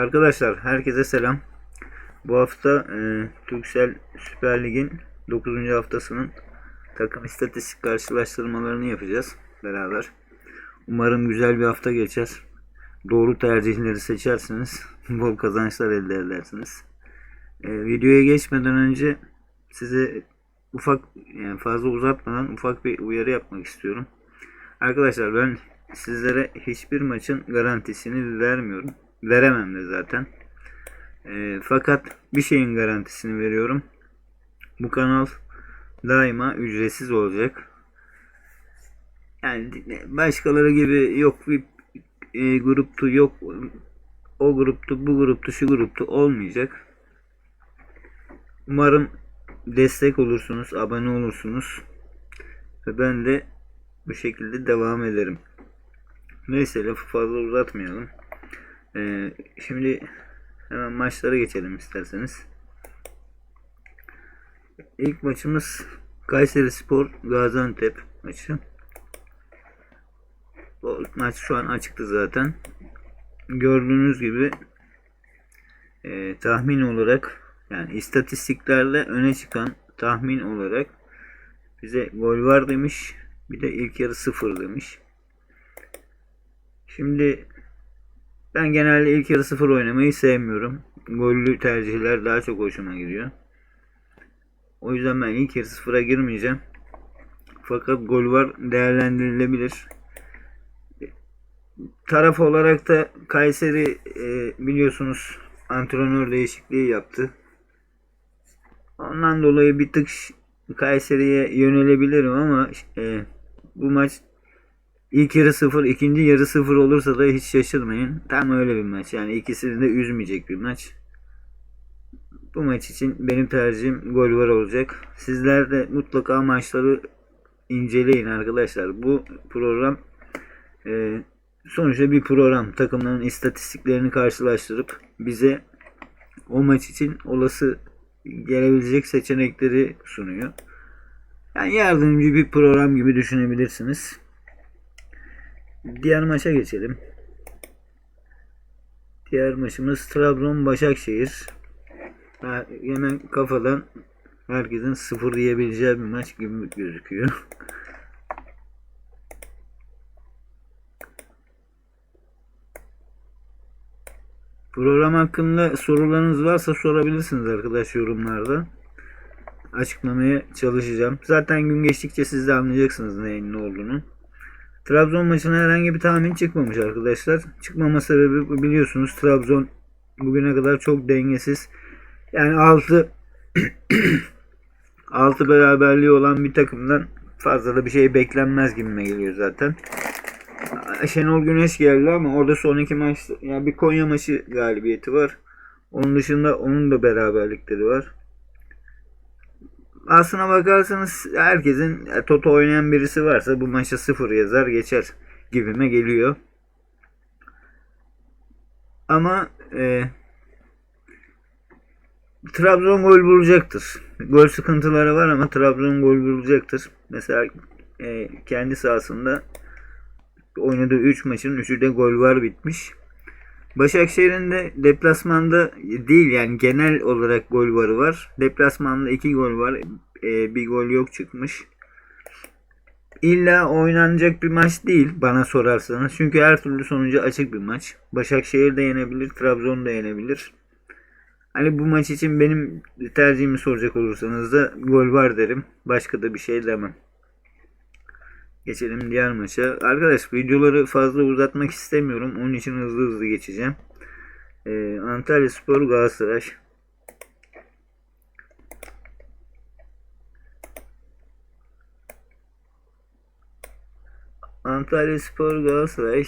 Arkadaşlar herkese selam. Bu hafta e, Türksel Süper Lig'in 9. haftasının takım istatistik karşılaştırmalarını yapacağız beraber. Umarım güzel bir hafta geçer. Doğru tercihleri seçersiniz. Bol kazançlar elde edersiniz. E, videoya geçmeden önce size ufak yani fazla uzatmadan ufak bir uyarı yapmak istiyorum. Arkadaşlar ben sizlere hiçbir maçın garantisini vermiyorum. Veremem de zaten. E, fakat bir şeyin garantisini veriyorum. Bu kanal daima ücretsiz olacak. Yani başkaları gibi yok bir e, gruptu yok o gruptu bu gruptu şu gruptu olmayacak. Umarım destek olursunuz, abone olursunuz. Ve ben de bu şekilde devam ederim. Neyse lafı fazla uzatmayalım. Ee, şimdi hemen maçlara geçelim isterseniz. İlk maçımız Kayseri Spor Gaziantep maçı. O maç şu an açıktı zaten. Gördüğünüz gibi e, tahmin olarak yani istatistiklerle öne çıkan tahmin olarak bize gol var demiş. Bir de ilk yarı sıfır demiş. Şimdi ben genelde ilk yarı sıfır oynamayı sevmiyorum. Gollü tercihler daha çok hoşuma gidiyor. O yüzden ben ilk yarı sıfıra girmeyeceğim. Fakat gol var değerlendirilebilir. Taraf olarak da Kayseri e, biliyorsunuz antrenör değişikliği yaptı. Ondan dolayı bir tık Kayseri'ye yönelebilirim ama e, bu maç ilk yarı sıfır, ikinci yarı sıfır olursa da hiç şaşırmayın. Tam öyle bir maç. Yani ikisini de üzmeyecek bir maç. Bu maç için benim tercihim gol var olacak. Sizler de mutlaka maçları inceleyin arkadaşlar. Bu program e, sonuçta bir program. Takımların istatistiklerini karşılaştırıp bize o maç için olası gelebilecek seçenekleri sunuyor. Yani yardımcı bir program gibi düşünebilirsiniz. Diğer maça geçelim. Diğer maçımız Trabzon Başakşehir. Hemen kafadan herkesin sıfır diyebileceği bir maç gibi gözüküyor. Program hakkında sorularınız varsa sorabilirsiniz arkadaş yorumlarda. Açıklamaya çalışacağım. Zaten gün geçtikçe siz de anlayacaksınız neyin ne olduğunu. Trabzon maçına herhangi bir tahmin çıkmamış arkadaşlar. Çıkmama sebebi biliyorsunuz Trabzon bugüne kadar çok dengesiz. Yani 6 6 beraberliği olan bir takımdan fazla da bir şey beklenmez gibime geliyor zaten. Şenol Güneş geldi ama orada son iki maç yani bir Konya maçı galibiyeti var. Onun dışında onun da beraberlikleri var. Aslına bakarsanız herkesin e, Toto oynayan birisi varsa bu maça sıfır yazar geçer gibime geliyor. Ama e, Trabzon gol bulacaktır. Gol sıkıntıları var ama Trabzon gol bulacaktır. Mesela e, kendi sahasında oynadığı 3 maçın 3'ü de gol var bitmiş. Başakşehir'in de deplasmanda değil yani genel olarak gol varı var. Deplasmanda 2 gol var. E, bir gol yok çıkmış. İlla oynanacak bir maç değil bana sorarsanız. Çünkü her türlü sonucu açık bir maç. Başakşehir de yenebilir, Trabzon da yenebilir. Hani bu maç için benim tercihimi soracak olursanız da gol var derim. Başka da bir şey demem. Geçelim diğer maça. Arkadaş videoları fazla uzatmak istemiyorum. Onun için hızlı hızlı geçeceğim. Ee, Antalya Spor Galatasaray. Antalya Spor Galatasaray.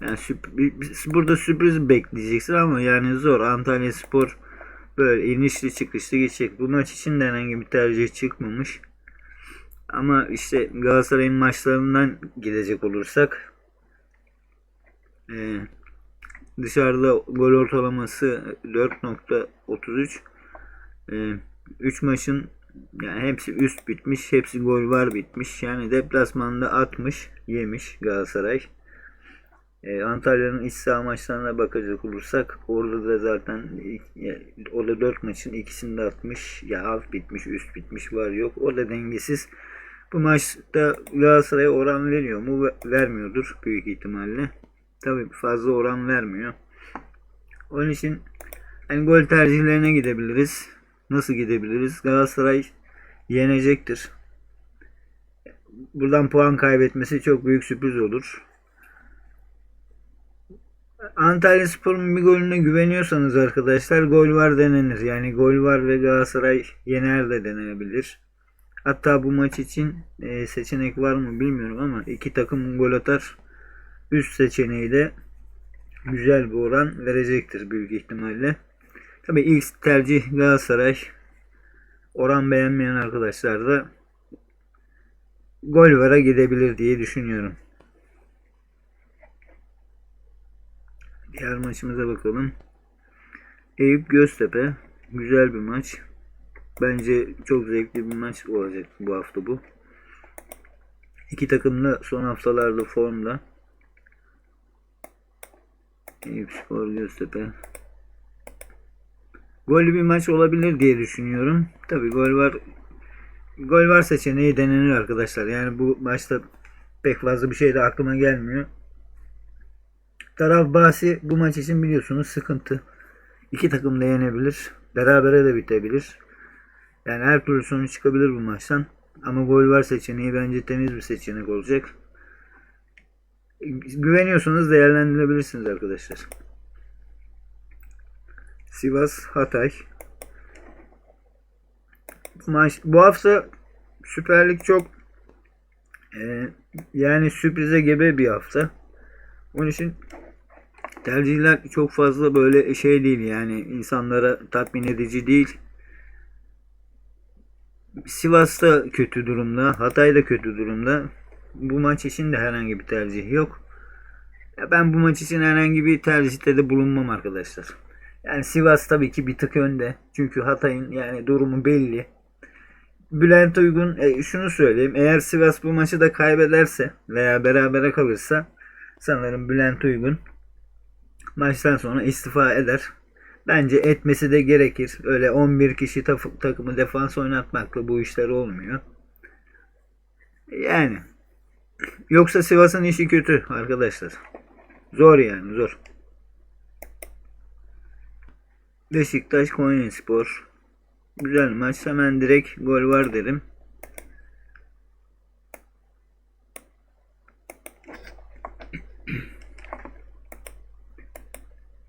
Yani sürp- burada sürpriz bekleyeceksin ama yani zor. Antalya Spor böyle inişli çıkışlı geçecek. Bu maç için de herhangi bir tercih çıkmamış. Ama işte Galatasaray'ın maçlarından gidecek olursak e, dışarıda gol ortalaması 4.33 e, 3 maçın yani hepsi üst bitmiş. Hepsi gol var bitmiş. Yani deplasmanda 60 yemiş Galatasaray. E, Antalya'nın iç saha maçlarına bakacak olursak orada da zaten ilk- ya, o da 4 maçın ikisinde atmış. Ya alt bitmiş, üst bitmiş var yok. O da dengesiz. Bu maçta Galatasaray'a oran veriyor mu? Ve- Vermiyordur büyük ihtimalle. Tabii fazla oran vermiyor. Onun için hani gol tercihlerine gidebiliriz. Nasıl gidebiliriz? Galatasaray yenecektir. Buradan puan kaybetmesi çok büyük sürpriz olur. Antalya Spor'un bir golüne güveniyorsanız arkadaşlar gol var denenir. Yani gol var ve Galatasaray yener de denenebilir. Hatta bu maç için e, seçenek var mı bilmiyorum ama iki takım gol atar. Üst seçeneği de güzel bir oran verecektir büyük ihtimalle. Tabii ilk tercih Galatasaray. Oran beğenmeyen arkadaşlar da gol vara gidebilir diye düşünüyorum. Diğer maçımıza bakalım. Eyüp Göztepe. Güzel bir maç. Bence çok zevkli bir maç olacak bu hafta bu. İki takım da son haftalarda formda. Eyüp Spor Göztepe. Gollü bir maç olabilir diye düşünüyorum. Tabi gol var. Gol var seçeneği denenir arkadaşlar. Yani bu maçta pek fazla bir şey de aklıma gelmiyor. Taraf bahsi bu maç için biliyorsunuz sıkıntı. İki takım da yenebilir. Berabere de bitebilir. Yani her türlü sonuç çıkabilir bu maçtan. Ama gol var seçeneği bence temiz bir seçenek olacak. Güveniyorsanız değerlendirebilirsiniz arkadaşlar. Sivas Hatay. Bu maç bu hafta Süper Lig çok e, yani sürprize gebe bir hafta. Onun için tercihler çok fazla böyle şey değil yani insanlara tatmin edici değil. Sivas da kötü durumda, Hatay da kötü durumda. Bu maç için de herhangi bir tercih yok. Ya ben bu maç için herhangi bir tercihte de bulunmam arkadaşlar. Yani Sivas tabii ki bir tık önde. Çünkü Hatay'ın yani durumu belli. Bülent Uygun e, şunu söyleyeyim. Eğer Sivas bu maçı da kaybederse veya berabere kalırsa sanırım Bülent Uygun maçtan sonra istifa eder. Bence etmesi de gerekir. Öyle 11 kişi takımı defans oynatmakla bu işler olmuyor. Yani yoksa Sivas'ın işi kötü arkadaşlar. Zor yani zor. Beşiktaş Konyaspor. Güzel maç. Hemen direkt gol var derim.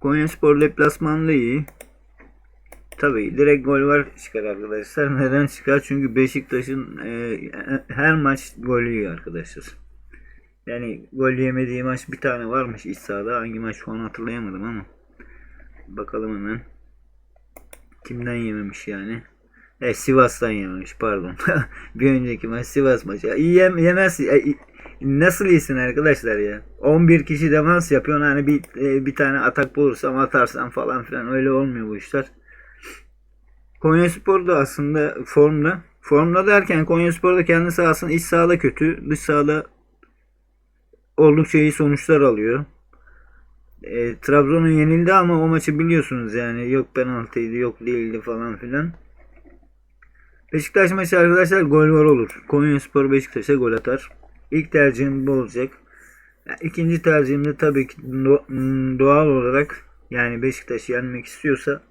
Konyaspor deplasmanlı iyi. Tabii direkt gol var çıkar arkadaşlar. Neden çıkar? Çünkü Beşiktaş'ın e, her maç gol yiyor arkadaşlar. Yani gol yemediği maç bir tane varmış iç sahada. Hangi maç şu an hatırlayamadım ama. Bakalım hemen. Kimden yememiş yani? E Sivas'tan yememiş pardon. bir önceki maç Sivas maçı. Yem, yemez. e, nasıl iyisin arkadaşlar ya? 11 kişi demans yapıyorsun hani bir e, bir tane atak bulursam atarsam falan filan öyle olmuyor bu işler. Konyaspor da aslında formda. Formda derken Konyaspor da kendi sahasının iç sahada kötü, dış sahada oldukça iyi sonuçlar alıyor. E, Trabzon'un yenildi ama o maçı biliyorsunuz yani yok penaltıydı yok değildi falan filan. Beşiktaş maçı arkadaşlar gol var olur. Konyaspor Beşiktaş'a gol atar. İlk tercihim bu olacak. İkinci tercihim de tabii ki do- doğal olarak yani Beşiktaş yenmek istiyorsa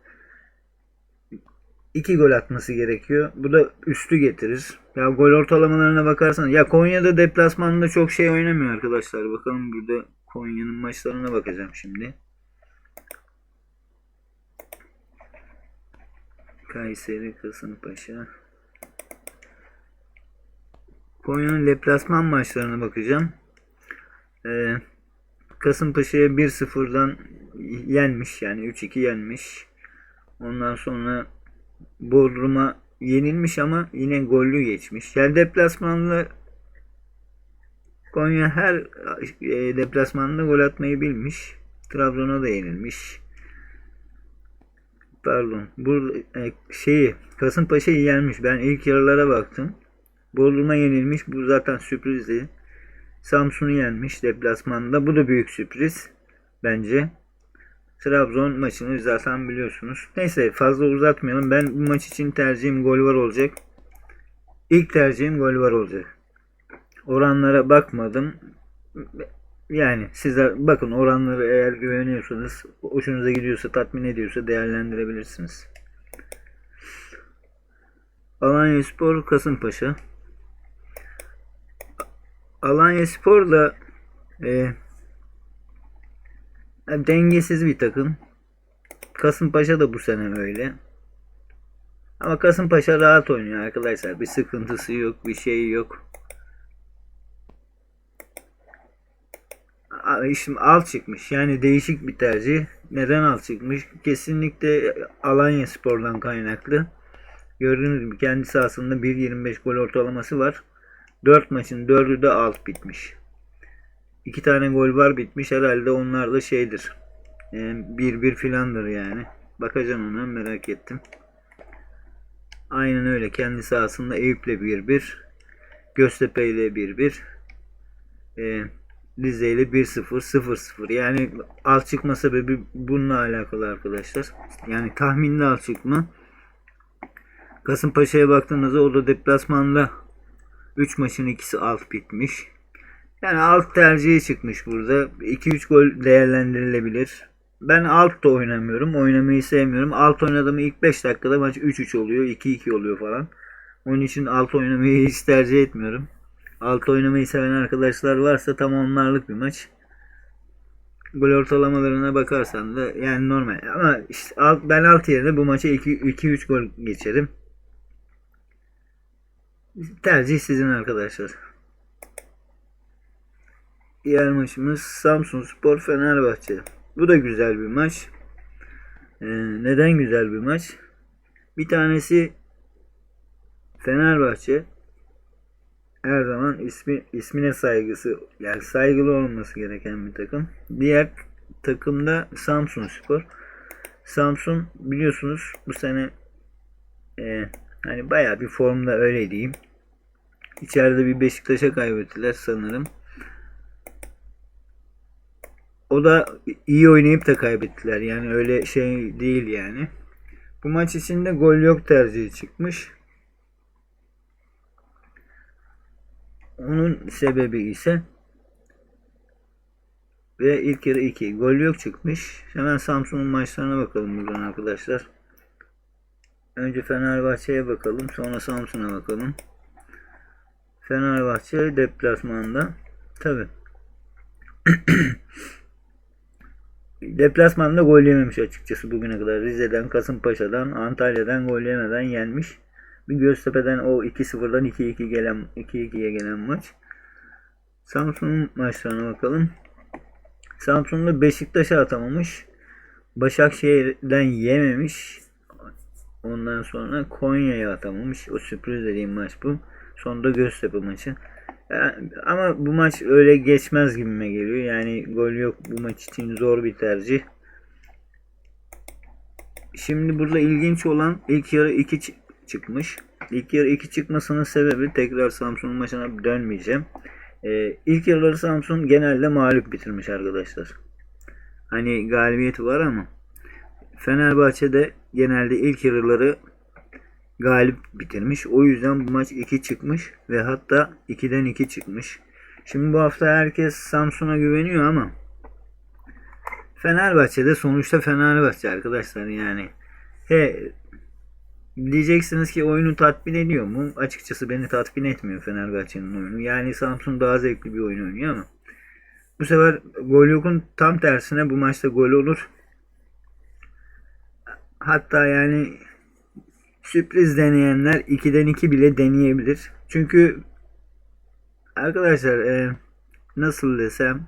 iki gol atması gerekiyor. Bu da üstü getirir. Ya gol ortalamalarına bakarsanız ya Konya'da deplasmanda çok şey oynamıyor arkadaşlar. Bakalım burada Konya'nın maçlarına bakacağım şimdi. Kayseri, Kasımpaşa. Konya'nın deplasman maçlarına bakacağım. Ee, Kasımpaşa'ya 1-0'dan yenmiş yani 3-2 yenmiş. Ondan sonra Bodrum'a yenilmiş ama yine gollü geçmiş. Yani deplasmanlı Konya her e, deplasmanda gol atmayı bilmiş. Trabzon'a da yenilmiş. Pardon. Bu e, şeyi Kasımpaşa'yı yenmiş. Ben ilk yarılara baktım. Bodrum'a yenilmiş. Bu zaten sürprizdi. Samsun'u yenmiş deplasmanda. Bu da büyük sürpriz bence. Trabzon maçını zaten biliyorsunuz. Neyse fazla uzatmayalım. Ben bu maç için tercihim gol var olacak. İlk tercihim gol var olacak. Oranlara bakmadım. Yani size bakın oranları eğer güveniyorsanız, hoşunuza gidiyorsa, tatmin ediyorsa değerlendirebilirsiniz. Alanya Spor Kasımpaşa. Alanya Spor da e, dengesiz bir takım. Kasımpaşa da bu sene öyle. Ama Kasımpaşa rahat oynuyor arkadaşlar. Bir sıkıntısı yok, bir şey yok. Şimdi alt çıkmış. Yani değişik bir tercih. Neden alt çıkmış? Kesinlikle Alanya Spor'dan kaynaklı. Gördüğünüz gibi kendi sahasında 1.25 gol ortalaması var. 4 maçın 4'ü de alt bitmiş. 2 tane gol var bitmiş. Herhalde onlar da şeydir. 1-1 filandır yani. Bakacağım ona merak ettim. Aynen öyle. Kendi sahasında Eyüp'le 1-1. Göztepe ile 1-1. Ee, Rize ile 1-0, 0-0. Yani alt çıkma sebebi bununla alakalı arkadaşlar. Yani tahminli alt çıkma. Kasımpaşa'ya baktığınızda o da deplasmanda 3 maçın ikisi alt bitmiş. Yani alt tercihi çıkmış burada. 2-3 gol değerlendirilebilir. Ben alt da oynamıyorum. Oynamayı sevmiyorum. Alt oynadığım ilk 5 dakikada maç 3-3 oluyor. 2-2 oluyor falan. Onun için alt oynamayı hiç tercih etmiyorum. Alt oynamayı seven arkadaşlar varsa tam onlarlık bir maç. Gol ortalamalarına bakarsan da yani normal. Ama işte alt, ben alt yerine bu maça 2-3 gol geçerim. Tercih sizin arkadaşlar. Diğer maçımız Samsun Spor Fenerbahçe. Bu da güzel bir maç. Ee, neden güzel bir maç? Bir tanesi Fenerbahçe her zaman ismi ismine saygısı yani saygılı olması gereken bir takım. Diğer takımda Samsun Spor. Samsun biliyorsunuz bu sene e, hani bayağı bir formda öyle diyeyim. İçeride bir Beşiktaş'a kaybettiler sanırım. O da iyi oynayıp da kaybettiler. Yani öyle şey değil yani. Bu maç içinde gol yok tercihi çıkmış. Onun sebebi ise ve ilk yarı 2 gol yok çıkmış. Hemen Samsun'un maçlarına bakalım buradan arkadaşlar. Önce Fenerbahçe'ye bakalım. Sonra Samsun'a bakalım. Fenerbahçe deplasmanda. Tabi. deplasmanda gol yememiş açıkçası bugüne kadar. Rize'den, Kasımpaşa'dan, Antalya'dan gol yemeden yenmiş. Bir Göztepe'den o 2-0'dan 2-2 gelen 2-2'ye gelen maç. Samsun'un maçlarına bakalım. Samsun'da Beşiktaş'a atamamış. Başakşehir'den yememiş. Ondan sonra Konya'ya atamamış. O sürpriz dediğim maç bu. Sonunda Göztepe maçı. Yani, ama bu maç öyle geçmez gibime geliyor. Yani gol yok bu maç için zor bir tercih. Şimdi burada ilginç olan ilk yarı 2 çıkmış. İlk yarı 2 çıkmasının sebebi tekrar Samsun maçına dönmeyeceğim. Ee, ilk yarıları Samsun genelde mağlup bitirmiş arkadaşlar. Hani galibiyeti var ama Fenerbahçe'de genelde ilk yarıları galip bitirmiş. O yüzden bu maç 2 çıkmış ve hatta 2'den 2 çıkmış. Şimdi bu hafta herkes Samsun'a güveniyor ama Fenerbahçe'de sonuçta Fenerbahçe arkadaşlar yani. He, diyeceksiniz ki oyunu tatmin ediyor mu? Açıkçası beni tatmin etmiyor Fenerbahçe'nin oyunu. Yani Samsun daha zevkli bir oyun oynuyor ama bu sefer gol yokun tam tersine bu maçta gol olur. Hatta yani sürpriz deneyenler 2'den 2 bile deneyebilir. Çünkü arkadaşlar e, nasıl desem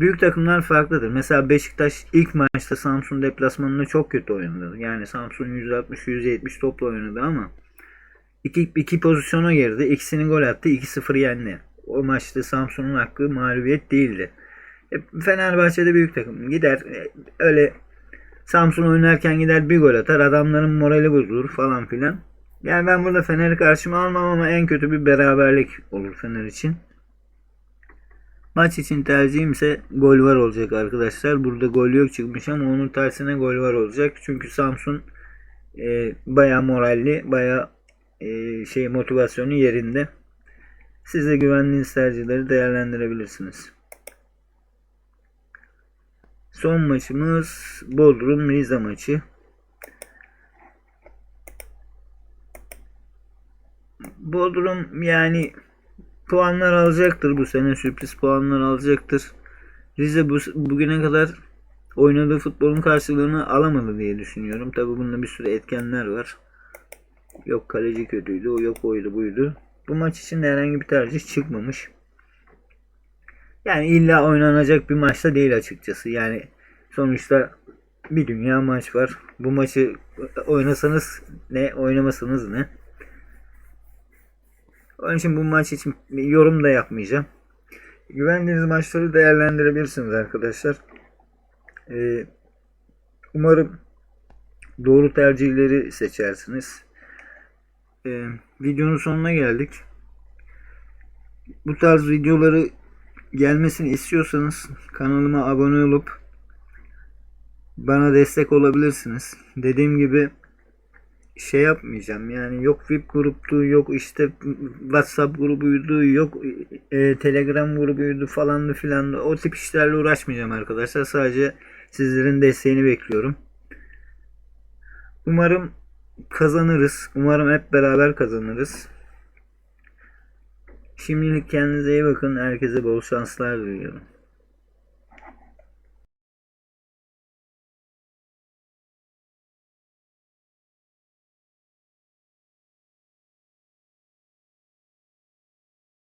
büyük takımlar farklıdır. Mesela Beşiktaş ilk maçta Samsun deplasmanında çok kötü oynadı. Yani Samsun 160-170 topla oynadı ama iki, iki pozisyona girdi. İkisini gol attı. 2-0 yendi. O maçta Samsun'un hakkı mağlubiyet değildi. E, Fenerbahçe'de büyük takım gider e, öyle Samsun oynarken gider bir gol atar. Adamların morali bozulur falan filan. Yani ben burada Fener'i karşıma almam ama en kötü bir beraberlik olur Fener için. Maç için tercihim ise gol var olacak arkadaşlar. Burada gol yok çıkmış ama onun tersine gol var olacak. Çünkü Samsun e, bayağı moralli, bayağı e, şey motivasyonu yerinde. Siz de tercihleri değerlendirebilirsiniz. Son maçımız Bodrum Rize maçı. Bodrum yani puanlar alacaktır bu sene sürpriz puanlar alacaktır. Rize bu, bugüne kadar oynadığı futbolun karşılığını alamadı diye düşünüyorum. Tabi bunda bir sürü etkenler var. Yok kaleci kötüydü, o yok oydu buydu. Bu maç için herhangi bir tercih çıkmamış. Yani illa oynanacak bir maçta değil açıkçası. Yani sonuçta bir dünya maç var. Bu maçı oynasanız ne, oynamasanız ne. Onun için bu maç için yorum da yapmayacağım. Güvendiğiniz maçları değerlendirebilirsiniz arkadaşlar. Ee, umarım doğru tercihleri seçersiniz. Ee, videonun sonuna geldik. Bu tarz videoları gelmesini istiyorsanız kanalıma abone olup bana destek olabilirsiniz. Dediğim gibi şey yapmayacağım yani yok VIP gruptu yok işte WhatsApp grubuydu yok e, Telegram grubuydu falandı filandı o tip işlerle uğraşmayacağım arkadaşlar sadece sizlerin desteğini bekliyorum. Umarım kazanırız. Umarım hep beraber kazanırız. Şimdilik kendinize iyi bakın. Herkese bol şanslar diliyorum.